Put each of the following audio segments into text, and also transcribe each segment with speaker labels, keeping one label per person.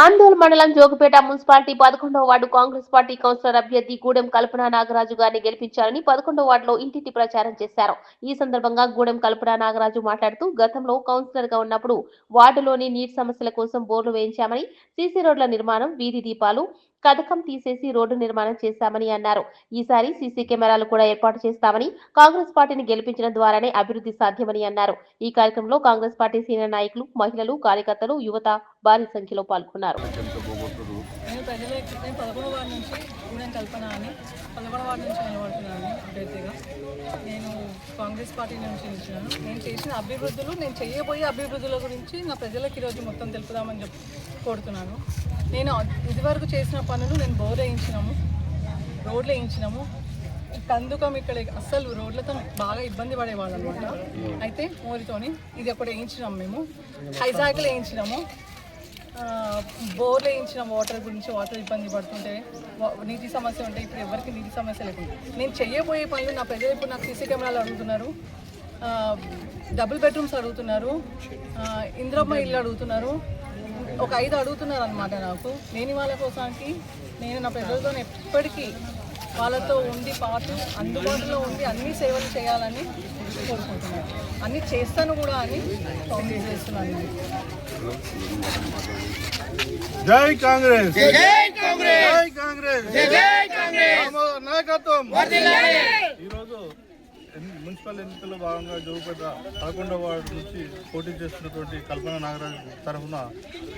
Speaker 1: ఆందోళన మండలం జోగిపేట మున్సిపాలిటీ పదకొండవ వార్డు కాంగ్రెస్ పార్టీ కౌన్సిలర్ అభ్యర్థి గూడెం కల్పన నాగరాజు గారిని గెలిపించాలని పదకొండవ వార్డులో ఇంటింటి ప్రచారం చేశారు. ఈ సందర్భంగా గూడెం కల్పన నాగరాజు మాట్లాడుతూ గతంలో కౌన్సిలర్గా ఉన్నప్పుడు వార్డులోని నీటి సమస్యల కోసం బోర్లు వేయించామని సీసీ రోడ్ల నిర్మాణం వీధి దీపాలు కథకం తీసేసి రోడ్డు నిర్మాణం చేశామని అన్నారు. ఈసారి సీసీ కెమెరాలు కూడా ఏర్పాటు చేస్తామని కాంగ్రెస్ పార్టీని గెలిపించడం ద్వారానే అభివృద్ధి సాధ్యమని అన్నారు. ఈ కార్యక్రమంలో కాంగ్రెస్ పార్టీ సీనియర్ నాయకులు మహిళలు కార్యకర్తలు యువత భారీ సంఖ్యలో పాల్గొన్నారు.
Speaker 2: నేను కాంగ్రెస్ పార్టీ నుంచి నిలిచినాను నేను చేసిన అభివృద్ధులు నేను చేయబోయే అభివృద్ధుల గురించి నా ప్రజలకు ఈరోజు మొత్తం తెలుపుదామని చెప్పి కోరుతున్నాను. నేను ఇదివరకు చేసిన పనులు నేను బోర్ వేయించినాము రోడ్లు వేయించినాము. కందుకం ఇక్కడ అస్సలు రోడ్లతో బాగా ఇబ్బంది పడేవాళ్ళు అనమాట అయితే మోరితోని ఇది ఒకటి వేయించినాం మేము. హైజాగ్లో వేయించినాము. బోర్లు వేయించినాం వాటర్ గురించి వాటర్ ఇబ్బంది పడుతుంటే వా- నీటి సమస్య ఉంటే ఇప్పుడు ఎవరికి నీటి సమస్య లేకుండా. నేను చెయ్యబోయే పనులు నా ప్రజలు ఇప్పుడు నాకు సీసీ కెమెరాలు అడుగుతున్నారు. డబుల్ బెడ్రూమ్స్ అడుగుతున్నారు. ఇంద్రమ్మ ఇల్లు అడుగుతున్నారు. ఒక ఐదు అడుగుతున్నారు అనమాట నాకు. లేని వాళ్ళ కోసానికి నేను నా ప్రజలతో ఎప్పటికీ వాళ్ళతో ఉండి పాటు అందుబాటులో ఉండి అన్ని సేవలు చేయాలని కోరుకుంటున్నాను. అన్ని చేస్తాను కూడా అని ప్రామిస్ చేస్తున్నాను.
Speaker 3: జై కాంగ్రెస్. జై కాంగ్రెస్. జై కాంగ్రెస్. జై కాంగ్రెస్. నాయకత్వం. మున్సిపల్ ఎన్నికల్లో భాగంగా జోగుపేట పదకొండవ వార్డు నుంచి పోటీ చేస్తున్నటువంటి కల్పన నాగరాజు తరఫున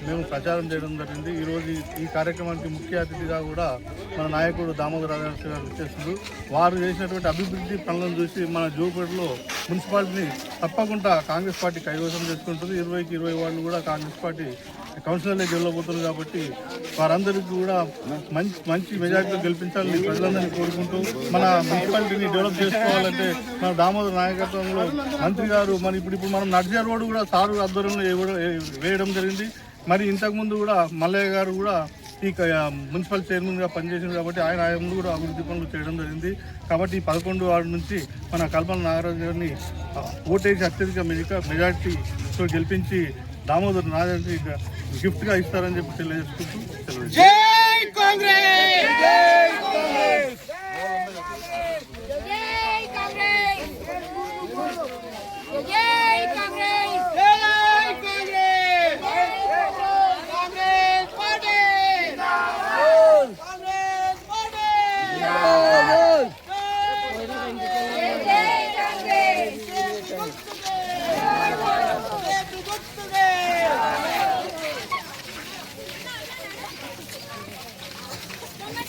Speaker 3: మేము ప్రచారం చేయడం జరిగింది. ఈరోజు ఈ- కార్యక్రమానికి ముఖ్య అతిథిగా కూడా మన నాయకుడు దామోదర రాజారావు గారు వచ్చేస్తున్నారు వారు చేసినటువంటి అభివృద్ధి పనులను చూసి మన జోగుపేటలో మున్సిపాలిటీని తప్పకుండా కాంగ్రెస్ పార్టీ కైవసం చేసుకుంటుంది. ఇరవైకి ఇరవై వాళ్ళని కూడా కాంగ్రెస్ పార్టీ కౌన్సిలర్లే గెలవబోతున్నారు కాబట్టి వారందరికీ కూడా మంచి మంచి మెజార్టీతో గెలిపించాలని ప్రజలందరినీ కోరుకుంటూ మన మున్సిపాలిటీని డెవలప్ చేసుకోవాలంటే మన దామోదర నాయకత్వంలో మంత్రి గారు మరి ఇప్పుడు ఇప్పుడు మనం నడిచే రోడ్డు కూడా సారు ఆధ్వర్యంలో వేయడం వేయడం జరిగింది. మరి ఇంతకుముందు కూడా మల్లయ్య గారు కూడా ఈ మున్సిపల్ చైర్మన్గా పనిచేసింది కాబట్టి ఆయన ఆయన కూడా అభివృద్ధి పనులు చేయడం జరిగింది. కాబట్టి పదకొండు వార్డు నుంచి మన కల్పన నాగరాజు గారిని ఓటేసి అత్యధిక మెజా మెజార్టీతో గెలిపించి దామోదర్ నాగరాజు గిఫ్ట్గా ఇస్తారని చెప్పి తెలియజేసుకుంటూ సెలవు